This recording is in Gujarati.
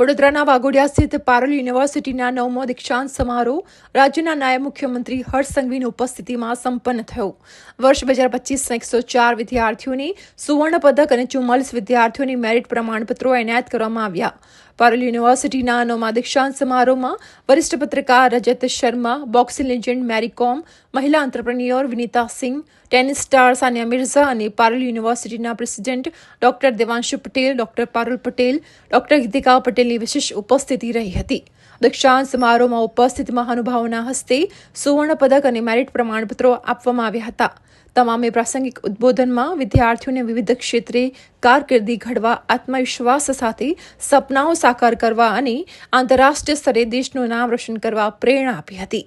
વડોદરાના વાઘોડિયા સ્થિત પારલ યુનિવર્સિટીના નવમો દીક્ષાંત સમારોહ રાજ્યના નાયબ મુખ્યમંત્રી હર્ષ સંઘવીની ઉપસ્થિતિમાં સંપન્ન થયો. વર્ષ બે હજાર પચીસના એકસો ચાર વિદ્યાર્થીઓને સુવર્ણ પદક અને ચુમ્માલીસ વિદ્યાર્થીઓને મેરિટ પ્રમાણપત્રો એનાયત કરવામાં આવ્યા. પારલ યુનિવર્સિટીના નવમા દીક્ષાંત સમારોહમાં વરિષ્ઠ પત્રકાર રજત શર્મા, બોક્સિંગ લેજેન્ડ મેરી કોમ, મહિલા entrepreneur Vinita Singh tennis star Sania Mirza અને પારુલ યુનિવર્સિટીના president doctor Devanshu Patel, doctor Parul Patel, doctor Geetika પટેલની વિશેષ ઉપસ્થિતિ રહી હતી. દીક્ષાંત સમારોહમાં ઉપસ્થિત મહાનુભાવોના હસ્તે સુવર્ણ પદક અને મેરિટ પ્રમાણપત્રો આપવામાં આવ્યા હતા. તમામે પ્રાસંગિક ઉદ્બોધનમાં વિદ્યાર્થીઓને વિવિધ ક્ષેત્રે કારકિર્દી ઘડવા, આત્મવિશ્વાસ સાથે સપનાઓ સાકાર કરવા અને આંતરરાષ્ટ્રીય સ્તરે દેશનું નામ રોશન કરવા પ્રેરણા આપી હતી.